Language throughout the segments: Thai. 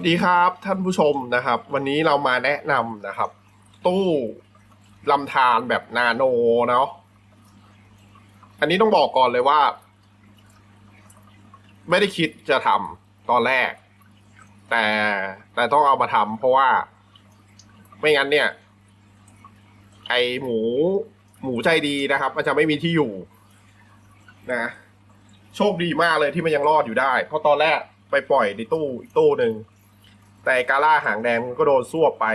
สวัสดีครับท่านผู้ชมนะครับ วันนี้เรามาแนะนำนะครับ ตู้ลำธารแบบนาโนเนาะอันนี้ต้องบอกก่อนเลยว่า ไม่ได้คิดจะทำตอนแรก แต่แต่ต้องเอามาทำเพราะว่า ไม่งั้นเนี่ย ไอหมูหมูใจดีนะครับ มันจะไม่มีที่อยู่นะโชคดีมากเลยที่มันยังรอดอยู่ได้ เพราะตอนแรกไปปล่อยในตู้อีกตู้หนึ่ง แต่กาล่าหางแดงมันก็โดนซวบไป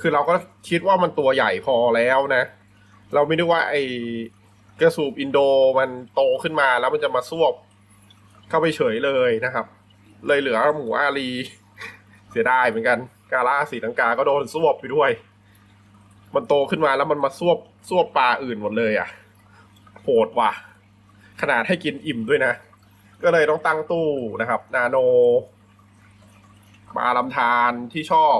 คือเราก็คิดว่ามันตัวใหญ่พอแล้วนะ เราไม่นึกว่าไอ้กระสูบอินโดมันโตขึ้นมาแล้วมันจะมาซวบเข้าไปเฉยเลยนะครับ เลยเหลือหมูอารีเสียดายเหมือนกัน กาล่าสีลังกาก็โดนซวบไปด้วย มันโตขึ้นมาแล้วมันมาซวบซวบปลาอื่นหมดเลยอะโหดว่ะ ขนาดให้กินอิ่มด้วยนะ ก็เลยต้องตั้งตู้นะครับ นาโน ปลาลำธารที่ชอบ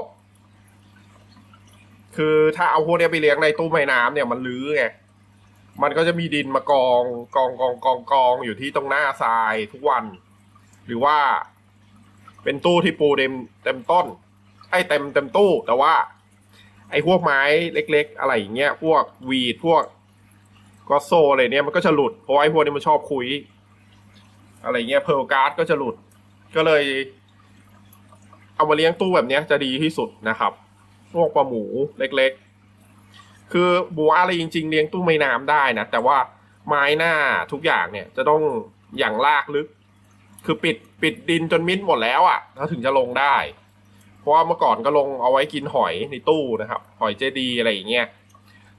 คือถ้าเอาพวกนี้ไปเลี้ยงในตู้ไม้น้ำเนี่ยมันลื้อไงมันก็จะมีดินมากองกองกองกองกองอยู่ที่ตรงหน้าทรายทุกวัน หรือว่าเป็นตู้ที่ปูเต็มเต็มต้นไอ้เต็มเต็มตู้ แต่ว่า ไอ้พวกไม้เล็ก ๆ อะไรอย่างเงี้ยพวกวีดพวกก็โซอะไรเนี่ยมันก็จะหลุดเพราะไอ้พวกนี้มันชอบคุย อะไรเงี้ยเพลการ์ดก็จะหลุด ก็เลย เอามาเลี้ยงตู้แบบนี้จะดีที่สุดนะครับพวกปลาหมูเล็กๆ คือบัวอะไรจริง ๆ เลี้ยงตู้ไม่น้ำได้นะ แต่ว่าไม้หน้าทุกอย่างเนี่ยจะต้องอย่างลากลึก คือปิดปิดดินจนมิดหมดแล้วอะ่ะแล้วถึงจะลงได้ เพราะว่าเมื่อก่อนก็ลงเอาไว้กินหอยในตู้นะครับ หอยเจดีอะไรอย่างเงี้ย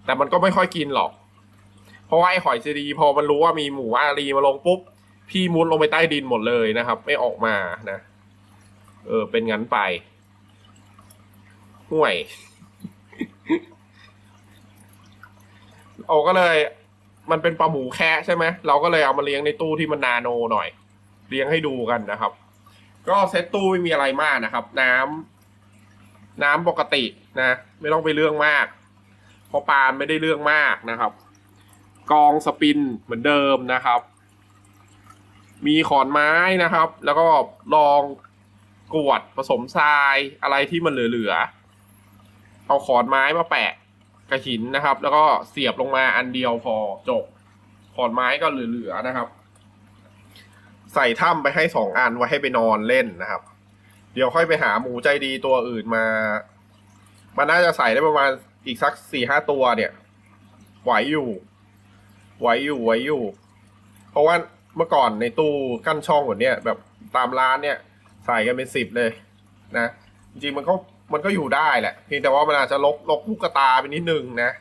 แต่มันก็ไม่ค่อยกินหรอก เพราะว่าไอ้หอยเจดี พอมันรู้ว่ามีหมูอารีมาลงปุ๊บ พี่มุดลงไปใต้ดินหมดเลยนะครับ ไม่ออกมานะ เออ เป็นงั้นไปห่วยโอาก็เลย มันเป็นปลาหมูแคะใช่ไหมเราก็เลยเอามาเลี้ยงในตู้ที่มันนาโนหน่อย เลี้ยงให้ดูกันนะครับ ก็เซตตู้ไม่มีอะไรมากนะครับ น้ำน้ำปกตินะ ไม่ต้องไปเรื่องมาก เพราะปลาไม่ได้เรื่องมากนะครับ กองสปินเหมือนเดิมนะครับ มีขอนไม้นะครับ แล้วก็ลอง กรวดผสมทรายอะไรที่มันเหลือๆ เอาขอนไม้มาแปะกระหินนะครับ แล้วก็เสียบลงมาอันเดียวพอจบ ขอนไม้ก็เหลือๆนะครับ ใส่ถ้ำไปให้สองอันไว้ให้ไปนอนเล่นนะครับ เดี๋ยวค่อยไปหาหมูใจดีตัวอื่นมา มันน่าจะใส่ได้ประมาณอีกสักสี่ห้าตัวเนี่ย ไหวอยู่ไหวอยู่ไหวอยู่ เพราะว่าเมื่อก่อนในตู้กั้นช่องแบบเนี้ยแบบตามร้านเนี่ย ใส่กันเป็นสิบเลยนะ จริงมันก็มันก็อยู่ได้แหละเพียงแต่ว่ามันอาจจะลกลกลูกกระตาไปนิดนึงนะ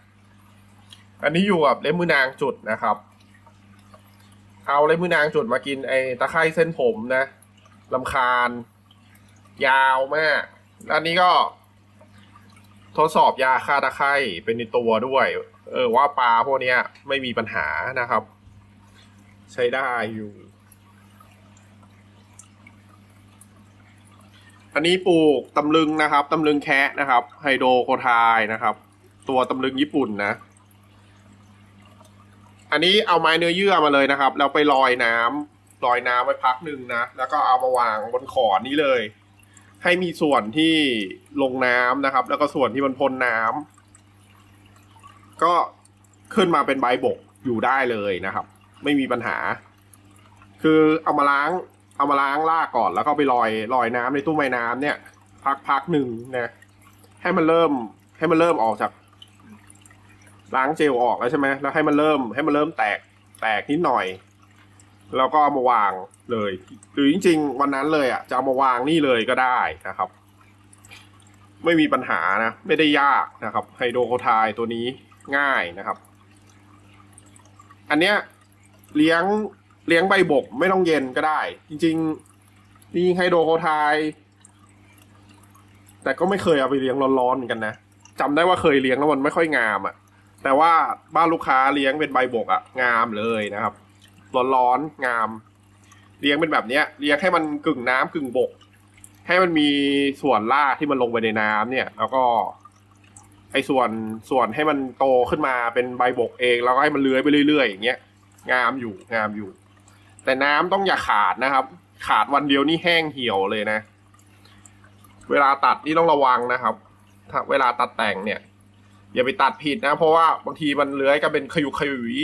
อันนี้อยู่กับเล็บมือนางจุดนะครับ เอาเล็บมือนางจุดมากินไอ้ตะไคร่เส้นผมนะลำคาญ ยาวมาก อันนี้ก็ทดสอบยาฆ่าตะไคร่เป็นในตัวด้วย เออว่าปลาพวกนี้ไม่มีปัญหานะครับ ใช้ได้อยู่ อันนี้ปลูกตำลึงนะครับตำลึงแคะนะครับ ไฮโดรโคไทายนะครับ ตัวตำลึงญี่ปุ่นนะ อันนี้เอาไม้เนื้อเยื่อมาเลยนะครับ แล้วไปลอยน้ำลอยน้ำไว้พักหนึ่งนะ แล้วก็เอามาวางบนขอนนี้เลย ให้มีส่วนที่ลงน้ำนะครับ แล้วก็ส่วนที่มันพ้นน้ำก็ขึ้นมาเป็นใบบกอยู่ได้เลยนะครับ ไม่มีปัญหา คือเอามาล้าง เอามาล้างลากก่อนแล้วก็ไปลอยลอยน้ำในตู้ไม้น้ำเนี่ย พักพักหนึ่งนะให้มันเริ่ม ให้มันเริ่มออกจาก ล้างเจลออกแล้วใช่ไหมแล้วให้มันเริ่ม ให้มันเริ่มแตกแตกนิดหน่อย แล้วก็เอามาวางเลย หรือจริง ๆ วันนั้นเลยอะจะเอามาวางนี่เลยก็ได้นะครับ ไม่มีปัญหานะ ไม่ได้ยากนะครับไฮโดรโคไทตัวนี้ง่ายนะครับ อันเนี้ยเลี้ยง เลี้ยงใบบกไม่ต้องเย็นก็ได้ จริงๆนี่ไฮโดรโคไทายแต่ก็ไม่เคยเอาไปเลี้ยงร้อนๆเหมือนกันนะจำได้ว่าเคยเลี้ยงแล้วมันไม่ค่อยงามอะ่ะ แต่ว่าบ้านลูกค้าเลี้ยงเป็นใบบกอะ่ะ งามเลยนะครับ ร้อนๆงาม เลี้ยงเป็นแบบเนี้ย เลี้ยงให้มันกึ่งน้ำกึ่งบก ให้มันมีส่วนล่ากที่มันลงไปในน้ำเนี่ย แล้วก็ ไอ้ส่วนส่วนให้มันโตขึ้นมาเป็นใบบกเอง แล้วก็ให้มันเลื้อยไปเรื่อยๆอย่างเงี้ยงามอยู่งามอยู่ แต่น้ำต้องอย่าขาดนะครับ ขาดวันเดียวนี่แห้งเหี่ยวเลยนะ เวลาตัดนี่ต้องระวังนะครับ ถ้าเวลาตัดแต่งเนี่ย อย่าไปตัดผิดนะ เพราะว่าบางทีมันเลื้อยก็เป็นขยุกขยุย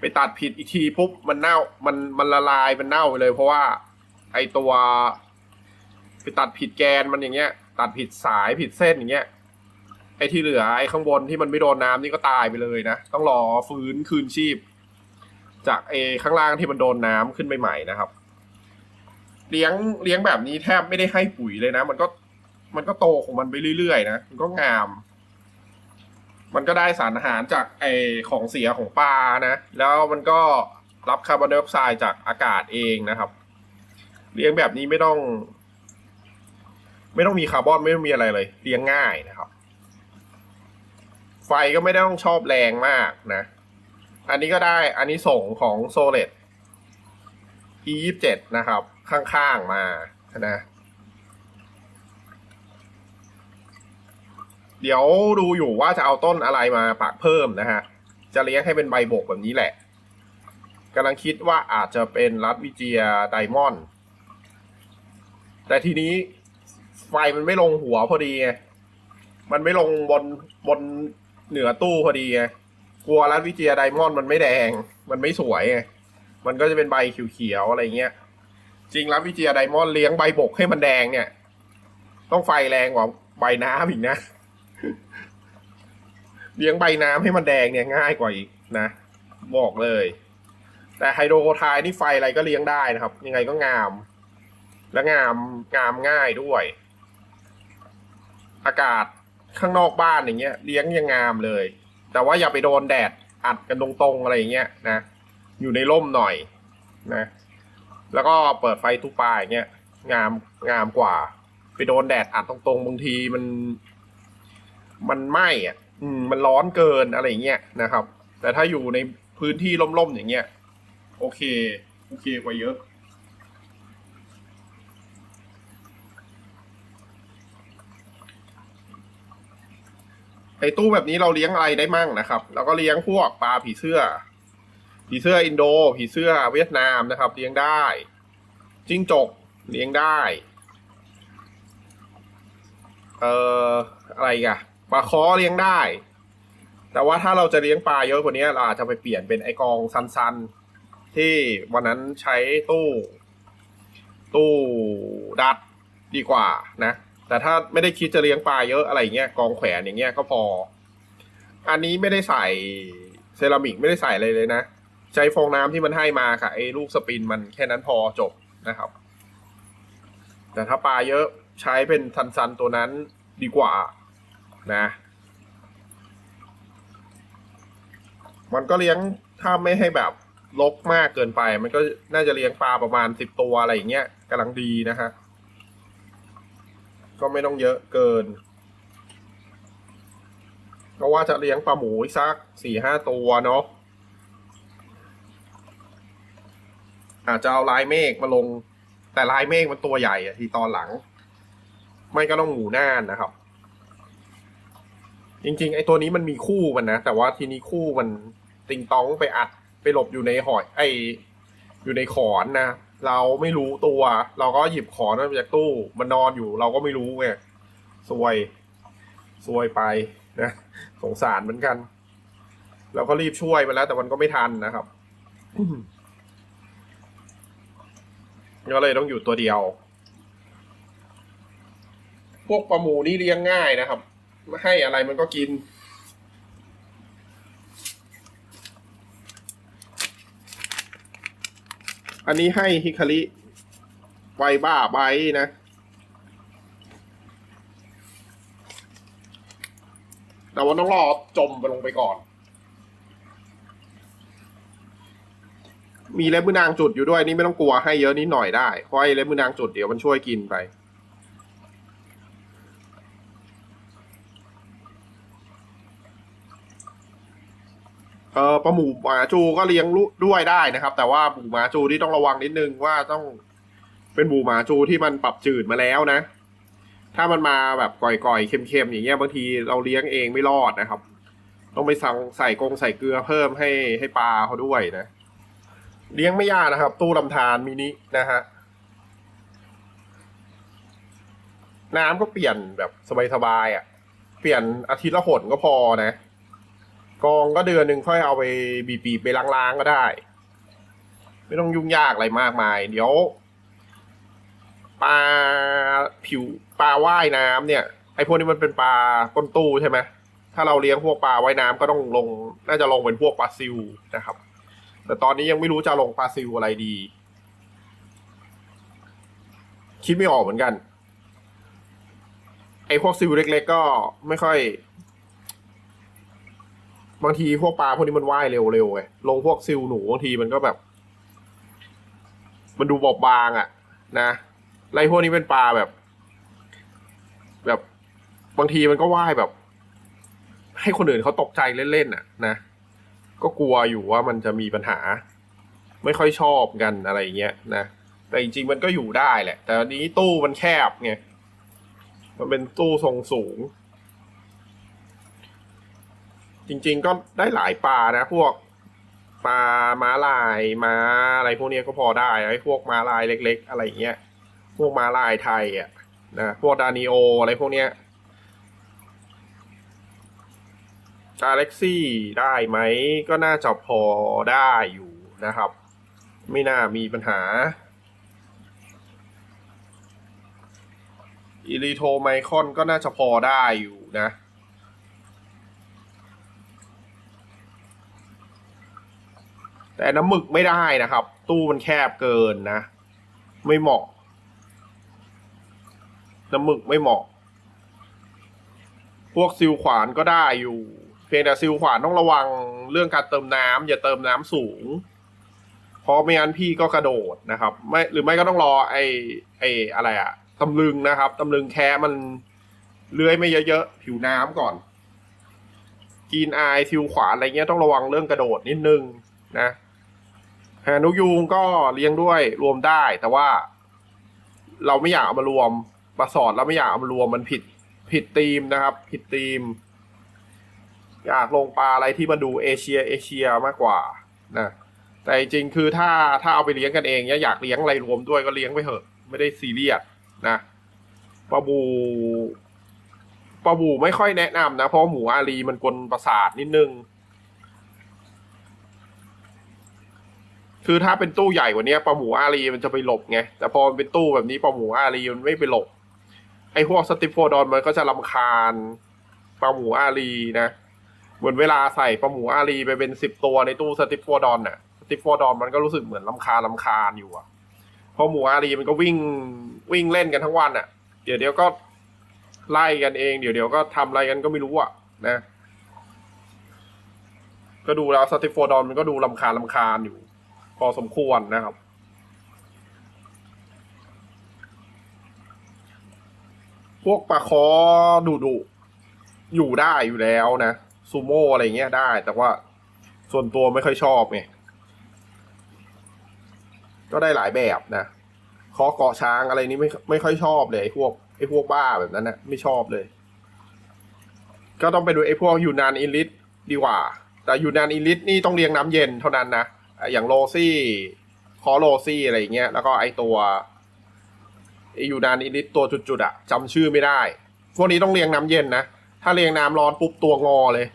ไปตัดผิดอีกทีปุ๊บมันเน่ามันมันละลายมันเน่าไปเลย เพราะว่าไอตัว ไปตัดผิดแกนมันอย่างเงี้ย ตัดผิดสายผิดเส้นอย่างเงี้ยไอที่เหลือไอข้างบนที่มันไม่โดนน้ำนี่ก็ตายไปเลยนะ ต้องรอฟื้นคืนชีพ จากไอ้ข้างล่างที่มันโดนน้ำขึ้นไปใหม่นะครับ เลี้ยงเลี้ยงแบบนี้แทบไม่ได้ให้ปุ๋ยเลยนะ มันก็มันก็โตของมันไปเรื่อยๆนะมันก็งาม มันก็ได้สารอาหารจากไอของเสียของปลานะ แล้วมันก็รับคาร์บอนไดออกไซด์จากอากาศเองนะครับ เลี้ยงแบบนี้ไม่ต้อง ไม่ต้องมีคาร์บอนไม่ต้องมีอะไรเลย เลี้ยงง่ายนะครับ ไฟก็ไม่ได้ต้องชอบแรงมากนะ อันนี้ก็ได้ อันนี้ส่งของโซเลต e ยี่สิบเจ็ดนะครับ ข้างๆมานะ เดี๋ยวดูอยู่ว่าจะเอาต้นอะไรมาปักเพิ่มนะฮะ จะเลี้ยงให้เป็นใบบกแบบนี้แหละกำลังคิดว่าอาจจะเป็นรัดวิเจียไดมอนด์แต่ทีนี้ไฟมันไม่ลงหัวพอดีไงมันไม่ลงบนบนเหนือตู้พอดีไง กลัวรัดวิเจียไดมอนด์มันไม่แดง มันไม่สวยไงมันก็จะเป็นใบเขียวๆอะไรเงี้ย จริงรัดวิเจียไดมอนด์เลี้ยงใบบกให้มันแดงเนี่ย ต้องไฟแรงกว่าใบน้ำอีกนะ เลี้ยงใบน้ำให้มันแดงเนี่ยง่ายกว่าอีกนะ บอกเลย แต่ไฮโดรโคไทายนี่ไฟอะไรก็เลี้ยงได้นะครับ ยังไงก็งาม และงามงามง่ายด้วย อากาศข้างนอกบ้านอย่างเงี้ย เลี้ยงยังงามเลย แต่ว่าอย่าไปโดนแดดอัดกันตรงๆอะไรอย่างเงี้ยนะ อยู่ในร่มหน่อยนะ แล้วก็เปิดไฟทุกปลายอย่างเงี้ย งามงามกว่า ไปโดนแดดอัดตรงๆบางทีมัน มันไหม้อะ อืม มันร้อนเกินอะไรอย่างเงี้ยนะครับ แต่ถ้าอยู่ในพื้นที่ร่มๆอย่างเงี้ย โอเค โอเคกว่าเยอะ ไอตู้แบบนี้เราเลี้ยงอะไรได้มั่งนะครับเราก็เลี้ยงพวกปลาผีเสื้อ ผีเสื้ออินโด ผีเสื้อเวียดนามนะครับ เลี้ยงได้ จิ้งจกเลี้ยงได้ เอ่ออะไรกันปลาคอเลี้ยงได้ แต่ว่าถ้าเราจะเลี้ยงปลาเยอะกว่านี้เราอาจจะไปเปลี่ยนเป็นไอกองซันๆ ที่วันนั้นใช้ตู้ ตู้ดัดดีกว่านะ แต่ถ้าไม่ได้คิดจะเลี้ยงปลาเยอะอะไรเงี้ยกองแขวนอย่างเงี้ยก็พอ อันนี้ไม่ได้ใส่เซรามิกไม่ได้ใส่อะไรเลยนะ ใช้ฟองน้ำที่มันให้มาค่ะไอ้ลูกสปินมันแค่นั้นพอจบนะครับ แต่ถ้าปลาเยอะใช้เป็นซันๆตัวนั้นดีกว่านะ มันก็เลี้ยงถ้าไม่ให้แบบลกมากเกินไป มันก็น่าจะเลี้ยงปลาประมาณสิบตัวอะไรอย่างเงี้ยกำลังดีนะฮะ ก็ไม่ต้องเยอะเกินก็ว่าจะเลี้ยงปลาหมูอีกสักสี่ห้าตัวเนาะอาจจะเอาลายเมฆมาลง แต่ลายเมฆมันตัวใหญ่อะทีตอนหลัง ไม่ก็ต้องหมูน่านนะครับ จริงๆ ไอ้ตัวนี้มันมีคู่มันนะ แต่ว่าทีนี้คู่มันติงต้องไปอัดไปหลบอยู่ในหอยไออยู่ในขอนนะ เราไม่รู้ตัว เราก็หยิบขอนมาจากตู้ มันนอนอยู่ เราก็ไม่รู้ไงซวยซวยไปนะสงสารเหมือนกัน เราก็รีบช่วยไปแล้ว แต่มันก็ไม่ทันนะครับก็เลยต้องอยู่ตัวเดียว พวกปลาหมูนี่เลี้ยงง่ายนะครับ ให้อะไรมันก็กิน อันนี้ให้ฮิคาริไวบ้าใบนะ แต่ว่าต้องรอจมไปลงไปก่อน มีเล็บมือนางจุดอยู่ด้วยนี่ไม่ต้องกลัวให้เยอะนิดหน่อยได้ เพราะไอ้เล็บมือนางจุดเดี๋ยวมันช่วยกินไป ออปลาหมูหมาจูก็เลี้ยงด้วยได้นะครับ แต่ว่าหมูหมาจูที่ต้องระวังนิดนึงว่าต้องเป็นหมูหมาจูที่มันปรับจืดมาแล้วนะ ถ้ามันมาแบบก่อยๆเค็มๆอย่างเงี้ยบางทีเราเลี้ยงเองไม่รอดนะครับ ต้องไปสั่งใส่กงใส่เกลือเพิ่มให้ให้ปลาเขาด้วยนะ เลี้ยงไม่ยากนะครับ ตู้ลำธารมินินะฮะน้ำก็เปลี่ยนแบบสบายๆอะ เปลี่ยนอาทิตย์ละหนก็พอนะ กองก็เดือนหนึ่งค่อยเอาไปบีบๆไปล้างๆก็ได้ ไม่ต้องยุ่งยากอะไรมากมาย เดี๋ยวปลาผิวปลาว่ายน้ำเนี่ยไอพวกนี้มันเป็นปลาก้นตู้ใช่ไหมถ้าเราเลี้ยงพวกปลาว่ายน้ำก็ต้องลง น่าจะลงเป็นพวกปลาซิวนะครับ แต่ตอนนี้ยังไม่รู้จะลงปลาซิวอะไรดี คิดไม่ออกเหมือนกัน ไอพวกซิวเล็ก ๆ ก็ไม่ค่อย บางทีพวกปลาพวกนี้มันว่ายเร็วๆไงลงพวกซิวหนูบางทีมันก็แบบ มันดูบอบบางอะ่ะ นะไรพวกนี้เป็นปลาแบบ แบบ บางทีมันก็ว่ายแบบ ให้คนอื่นเขาตกใจเล่นๆอะ นะก็กลัวอยู่ว่ามันจะมีปัญหา ไม่ค่อยชอบกันอะไรเงี้ยนะแต่จริงๆมันก็อยู่ได้แหละ แต่อันนี้ตู้มันแคบไงมันเป็นตู้ทรงสูง จริง ๆ ก็ได้หลายปลานะ พวกปลาม้าลายม้าอะไรพวกนี้ก็พอได้ไอ้พวกม้าลายเล็ก ๆ อะไรอย่างเงี้ยพวกม้าลายไทยอะนะพวกดานิโออะไรพวกเนี้ยกาเล็กซี่ได้ไหมก็น่าจะพอได้อยู่นะครับ ไม่น่ามีปัญหาอิริโทไมคอนก็น่าจะพอได้อยู่นะ แต่น้ำหมึกไม่ได้นะครับ ตู้มันแคบเกินนะ ไม่เหมาะ น้ำหมึกไม่เหมาะ พวกซิลขวานก็ได้อยู่ เพียงแต่ซิลขวานต้องระวังเรื่องการเติมน้ำอย่าเติมน้ำสูงเพราะไม่งั้นพี่ก็กระโดดนะครับ ไม่หรือไม่ก็ต้องรอไอ้ไอ้อะไรอะตำลึงนะครับตำลึงแค่มันเลื้อยไม่เยอะๆผิวน้ำก่อนกีนอายซิลขวานอะไรเงี้ยต้องระวังเรื่องกระโดดนิดนึงนะ ฮนุยูงก็เลี้ยงด้วยรวมได้ แต่ว่า เราไม่อยากเอามารวมปลาสอดเราไม่อยากเอามารวมมันผิดผิดธีมนะครับ ผิดธีม อยากลงปลาอะไรที่มันดูเอเชียเอเชียมากกว่านะแต่จริงคือถ้าถ้าเอาไปเลี้ยงกันเองเนี่ยอยากเลี้ยงอะไรรวมด้วยก็เลี้ยงไปเถอะ ไม่ได้ซีเรียสนะปลาบูปลาบูไม่ค่อยแนะนำนะ เพราะหมูอารีมันกลประสาทนิดนึง คือถ้าเป็นตู้ใหญ่กว่านี้ปลาหมูอารีมันจะไปหลบไง แต่พอมันเป็นตู้แบบนี้ปลาหมูอารีมันไม่ไปหลบ ไอ้พวกสติปโฟดอนมันก็จะลำคาญปลาหมูอารีนะ เหมือนเวลาใส่ปลาหมูอารีไปเป็นสิบตัวในตู้สติปโฟดอนน่ะ สติปโฟดอนมันก็รู้สึกเหมือนลำคาลำคาญอยู่อะเพราะหมูอารีมันก็วิ่งวิ่งเล่นกันทั้งวันอะเดี๋ยวเดี๋ยวก็ไล่กันเอง เดี๋ยวเดี๋ยวก็ทำอะไรกันก็ไม่รู้อะนะ ก็ดูแล้วสติปโฟดอนมันก็ดูลำคาลำคาญอยู่ พอสมควรนะครับ พวกปลาคอดุดุอยู่ได้อยู่แล้วนะซูโม่อะไรเงี้ยได้ แต่ว่าส่วนตัวไม่ค่อยชอบไงก็ได้หลายแบบนะคอเกาะช้างอะไรนี้ไม่ไม่ค่อยชอบเลยไอ้พวกไอ้พวกบ้าแบบนั้นนะไม่ชอบเลย ก็ต้องไปดูไอ้พวกยูนานอิลิทดีกว่า แต่ยูนานอิลิทนี่ต้องเลี้ยงน้ำเย็นเท่านั้นนะ อย่างโรซี่คอโรซี่อะไรอย่างเงี้ยแล้วก็ไอตัวไอยูนานอิลิทตัวจุดๆอะจำชื่อไม่ได้ พวกนี้ต้องเลี้ยงน้ำเย็นนะ ถ้าเลี้ยงน้ำร้อนปุ๊บตัวงอเลย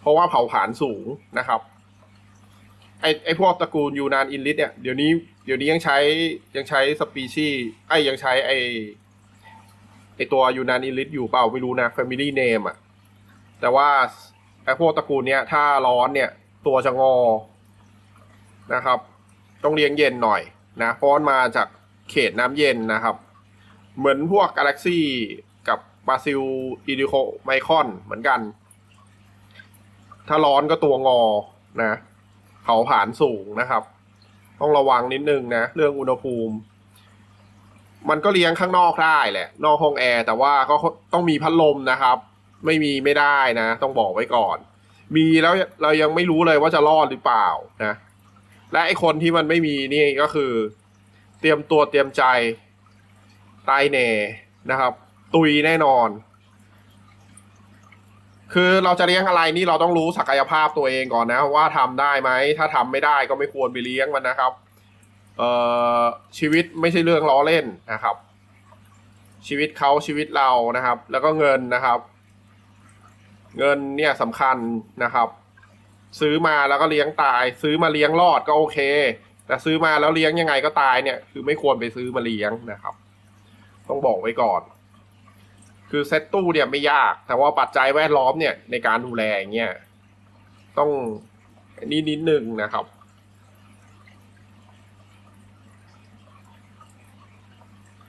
เพราะว่าเผาผลาญสูงนะครับ ไอไอพวกตระกูลยูนานอินลิทเนี่ยเดี๋ยวนี้เดี๋ยวนี้ยังใช้ยังใช้สปีชีไอยังใช้ไอไอตัวยูนานอินลิทอยู่เปล่าไม่รู้นะ Family Name อะแต่ว่าไอพวกตระกูลเนี้ยถ้าร้อนเนี่ย ตัวจะงอ นะครับ ต้องเลี้ยงเย็นหน่อยนะเพราะมันมาจากเขตน้ำเย็นนะครับ เหมือนพวกกาแล็กซี่กับบาซิลอีดิโคไมคอนเหมือนกัน ถ้าร้อนก็ตัวงอนะเผาผลาญสูงนะครับ ต้องระวังนิดนึงนะ เรื่องอุณหภูมิ มันก็เลี้ยงข้างนอกได้แหละ นอกห้องแอร์ แต่ว่าก็ต้องมีพัดลมนะครับ ไม่มีไม่ได้นะ ต้องบอกไว้ก่อน มีแล้วเรายังไม่รู้เลยว่าจะรอดหรือเปล่านะ และไอคนที่มันไม่มีนี่ก็คือ เตรียมตัวเตรียมใจตายแน่นะครับ ตุยแน่นอน คือเราจะเลี้ยงอะไรนี่เราต้องรู้ศักยภาพตัวเองก่อนนะ ว่าทำได้ไหมถ้าทำไม่ได้ก็ไม่ควรไปเลี้ยงมันนะครับ เอ่อชีวิตไม่ใช่เรื่องล้อเล่นนะครับ ชีวิตเขาชีวิตเรานะครับ แล้วก็เงินนะครับ เงินเนี่ยสำคัญนะครับ ซื้อมาแล้วก็เลี้ยงตาย ซื้อมาเลี้ยงรอดก็โอเค แต่ซื้อมาแล้วเลี้ยงยังไงก็ตายเนี่ย คือไม่ควรไปซื้อมาเลี้ยงนะครับ ต้องบอกไว้ก่อน คือเซตตู้เนี่ยไม่ยาก แต่ว่าปัจจัยแวดล้อมเนี่ยในการดูแลอย่างเงี้ยต้องนี่นิดหนึ่งนะครับ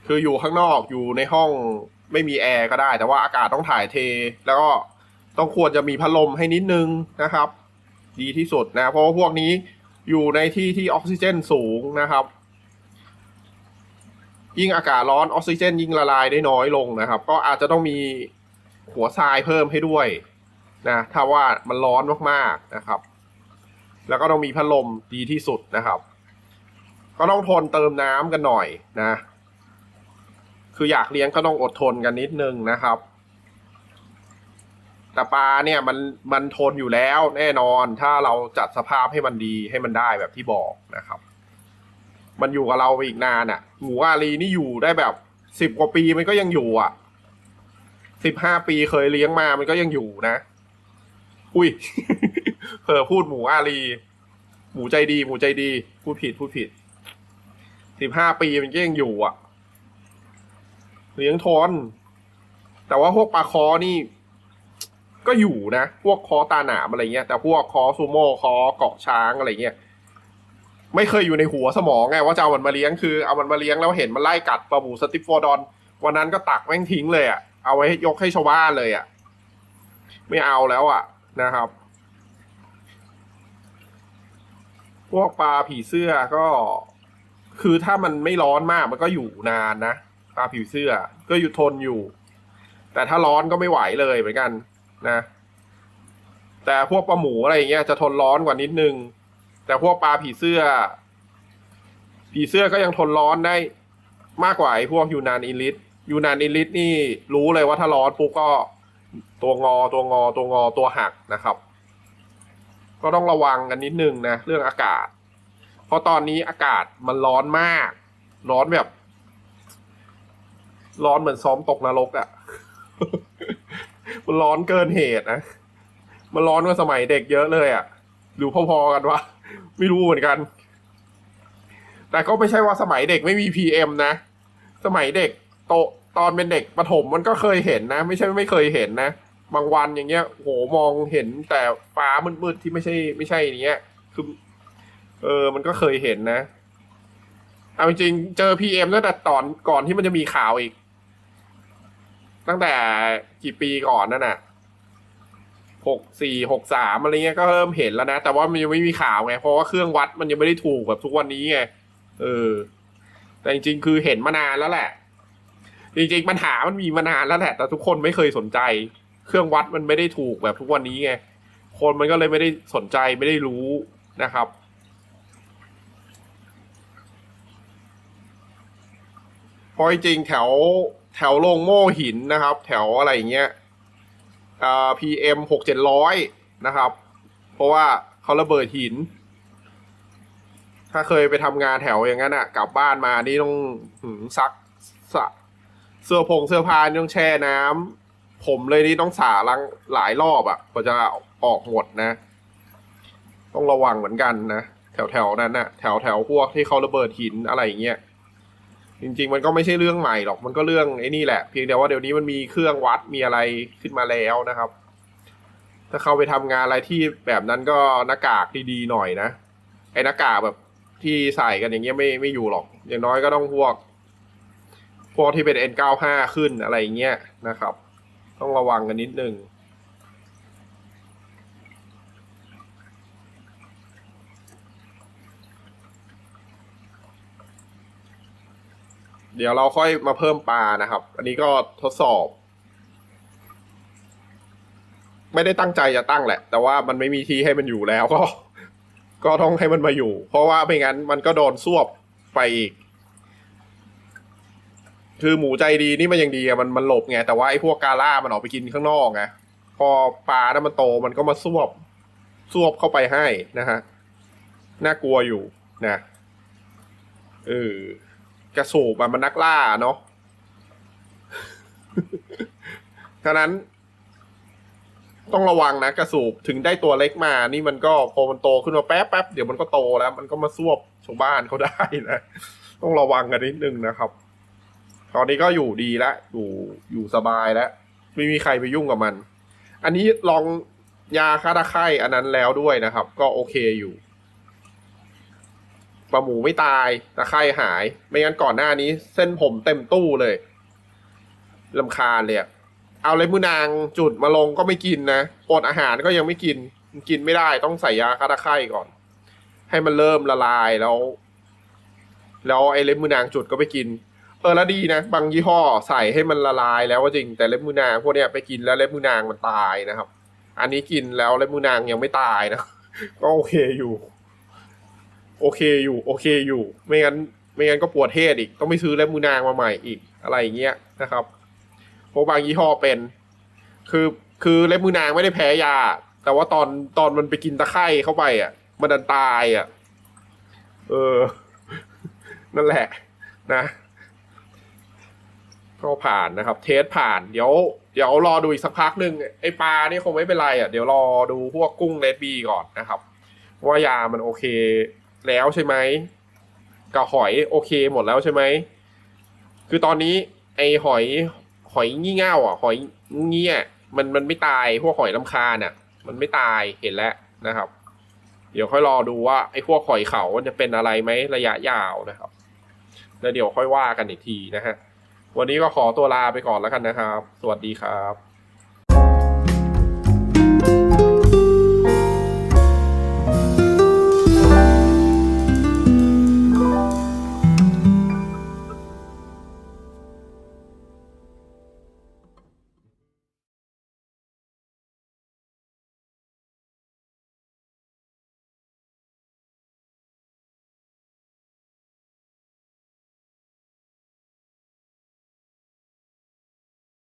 คืออยู่ข้างนอกอยู่ในห้องไม่มีแอร์ก็ได้ แต่ว่าอากาศต้องถ่ายเท แล้วก็ต้องควรจะมีพัดลมให้นิดนึงนะครับ ดีที่สุดนะ เพราะว่าพวกนี้อยู่ในที่ที่ออกซิเจนสูงนะครับ ยิ่งอากาศร้อนออกซิเจน ยิ่งละลายได้น้อยลงนะครับ ก็อาจจะต้องมีหัวทรายเพิ่มให้ด้วยนะถ้าว่ามันร้อนมากๆนะครับ แล้วก็ต้องมีพัดลมดีที่สุดนะครับ ก็ต้องทนเติมน้ำกันหน่อยนะ คืออยากเลี้ยงก็ต้องอดทนกันนิดนึงนะครับ แต่ปลาเนี่ยมันมันทนอยู่แล้วแน่นอนถ้าเราจัดสภาพให้มันดีให้มันได้แบบที่บอกนะครับ มันอยู่กับเราไปอีกนานอะหมูอารีนี่อยู่ได้แบบสิบกว่าปีมันก็ยังอยู่อะสิบห้าปีเคยเลี้ยงมามันก็ยังอยู่นะ อุ้ยเผอพูดหมูอารี หมูใจดี หมูใจดี พูดผิดพูดผิดสิบห้าปีมันก็ยังอยู่อะ เลี้ยงทนแต่ว่าพวกปลาคอนี่ ก็อยู่นะ พวกคอตาหนามอะไรเงี้ยแต่พวกคอซูโม่คอเกาะช้างอะไรเงี้ยไม่เคยอยู่ในหัวสมองไงว่าจะเอามันมาเลี้ยงคือเอามันมาเลี้ยงแล้วเห็นมันไล่กัดปลาหมูสติฟโฟดอน วันนั้นก็ตักแม่งทิ้งเลยอะเอาไว้ยกให้ชาวบ้านเลยอะไม่เอาแล้วอะนะครับ พวกปลาผีเสื้อก็ คือถ้ามันไม่ร้อนมากมันก็อยู่นานนะปลาผีเสื้อ ก็อยู่ทนอยู่ แต่ถ้าร้อนก็ไม่ไหวเลยเหมือนกัน นะ แต่พวกปลาหมูอะไรอย่างเงี้ยจะทนร้อนกว่านิดนึง แต่พวกปลาผีเสื้อ ผีเสื้อก็ยังทนร้อนได้มากกว่าไอ้พวกยูนานอิลิทยูนานอิลิทนี่รู้เลยว่าถ้าร้อนปุ๊บก็ตัวงอตัวงอตัวงอตัวหักนะครับ ก็ต้องระวังกันนิดนึงนะเรื่องอากาศ เพราะตอนนี้อากาศมันร้อนมาก ร้อนแบบ ร้อนเหมือนซ้อมตกนรกอะ่ะ มันร้อนเกินเหตุนะ มันร้อนกว่าสมัยเด็กเยอะเลยอะ่ะ หรือพอๆกันวะ ไม่รู้เหมือนกัน แต่ก็ไม่ใช่ว่าสมัยเด็กไม่มีพีเอ็มนะ สมัยเด็กโตตอนเป็นเด็กประถมมันก็เคยเห็นนะ ไม่ใช่ไม่เคยเห็นนะ บางวันอย่างเงี้ย โหมองเห็นแต่ฟ้ามืดๆที่ไม่ใช่ไม่ใช่อย่างเงี้ย คือ เออ มันก็เคยเห็นนะ เอาจริงเจอพีเอ็มตั้งแต่ตอนก่อนที่มันจะมีข่าวอีก ตั้งแต่กี่ปีก่อนนั่นน่ะหกสี่หกสามอะไรเงี้ยก็เริ่มเห็นแล้วนะ แต่ว่ามันยังไม่มีข่าวไง เพราะว่าเครื่องวัดมันยังไม่ได้ถูกแบบทุกวันนี้ไงเออ แต่จริงๆคือเห็นมานานแล้วแหละ จริงๆปัญหามันมีมานานแล้วแหละ แต่ทุกคนไม่เคยสนใจ เครื่องวัดมันไม่ได้ถูกแบบทุกวันนี้ไงคนมันก็เลยไม่ได้สนใจไม่ได้รู้นะครับเพราะจริงแถว แถวลงโม่หินนะครับ แถวอะไรอย่างเงี้ยอ่า PM หกเจ็ดร้อยนะครับ เพราะว่าเขาระเบิดหิน ถ้าเคยไปทำงานแถวอย่างนั้นอะกลับบ้านมานี่ต้องซักสะเสื้อผงเสื้อผ้านี่ต้องแช่น้ำผมเลยนี่ต้องสาลังหลายรอบอะกว่าจะออกหมดนะ ต้องระวังเหมือนกันนะแถวแถวนั้นน่ะแถวแถวพวกที่เขาระเบิดหินอะไรอย่างเงี้ย จริง ๆ มันก็ไม่ใช่เรื่องใหม่หรอกมันก็เรื่องไอ้นี่แหละเพียงแต่ว่าเดี๋ยวนี้มันมีเครื่องวัดมีอะไรขึ้นมาแล้วนะครับ ถ้าเขาไปทำงานอะไรที่แบบนั้นก็หน้ากากดีๆหน่อยนะไอ้หน้ากากแบบที่ใส่กันอย่างเงี้ยไม่ไม่อยู่หรอก อย่างน้อยก็ต้องพวก พวกที่เป็น N95 ขึ้นอะไรอย่างเงี้ยนะครับ ต้องระวังกันนิดนึง เดี๋ยวเราค่อยมาเพิ่มปลานะครับ อันนี้ก็ทดสอบ ไม่ได้ตั้งใจจะตั้งแหละ แต่ว่ามันไม่มีที่ให้มันอยู่แล้วก็ ก็ต้องให้มันมาอยู่ เพราะว่าไม่งั้นมันก็โดนซวบไปอีก คือหมูใจดีนี่มันยังดีอะมันมันหลบไง แต่ว่าไอ้พวกกาล่ามันออกไปกินข้างนอกไง พอปลานั้นมันโตมันก็มาซวบซวบเข้าไปให้นะฮะ น่ากลัวอยู่นะเออ กระสูบมันนักล่าเนาะฉะนั้น ต้องระวังนะกระสูบถึงได้ตัวเล็กมา นี่มันก็พอมันโตขึ้นมาแป๊บแป๊บเดี๋ยวมันก็โตแล้ว มันก็มาซวบชาวบ้านเขาได้นะต้องระวังกันนิดนึงนะครับ ตอนนี้ก็อยู่ดีแล้วอยู่อยู่สบายแล้วไม่มีใครไปยุ่งกับมัน อันนี้ลองยาฆ่าตะไคร่อันนั้นแล้วด้วยนะครับ ก็โอเคอยู่ ปลาหมูไม่ตายตะไคร่หาย ไม่งั้นก่อนหน้านี้ เส้นผมเต็มตู้เลยลำคาญเลยอะเอาเลยมือนางจุดมาลงก็ไม่กินนะอดอาหารก็ยังไม่กิน กินไม่ได้ต้องใส่ยาฆ่าตะไคร่ก่อน ให้มันเริ่มละลายแล้ว แล้วไอ้เล็บมือนางจุดก็ไปกิน เออแล้วดีนะบางยี่ห้อใส่ให้มันละลายแล้วก็จริงแต่เล็บมือนางพวกเนี้ยไปกินแล้วเล็บมือนางมันตายนะครับ อันนี้กินแล้วเล็บมือนางยังไม่ตายนะก็โอเคอยู่ โอเคอยู่ โอเคอยู่ ไม่งั้น ไม่งั้นก็ปวดเทศอีก ต้องไปซื้อเล็บมือนางมาใหม่อีกอะไรอย่างเงี้ยนะครับเพราะบางยี่ห้อเป็น คือคือเล็บมือนางไม่ได้แพ้ยา แต่ว่าตอนตอนมันไปกินตะไคร่เข้าไปอะ มันดันตายอะ เออ นั่นแหละ นะก็ผ่านนะครับ เทสผ่านเดี๋ยวเดี๋ยวรอดูอีกสักพักหนึ่งไอปลานี่คงไม่เป็นไรอะเดี๋ยวรอดูพวกกุ้งเลดบีก่อนนะครับ ว่ายามันโอเค แล้วใช่ไหมกับหอยโอเคหมดแล้วใช่ไหมคือตอนนี้ไอหอยหอยงี่เง่าอะ หอยเงี้ยมันมันไม่ตายพวกหอยลำคาญอะมันไม่ตายเห็นแล้วนะครับ เดี๋ยวค่อยรอดูว่าไอ้พวกหอยเขาจะเป็นอะไรไหมระยะยาวนะครับแล้วเดี๋ยวค่อยว่ากันอีกทีนะฮะวันนี้ก็ขอตัวลาไปก่อนแล้วกันนะครับ สวัสดีครับ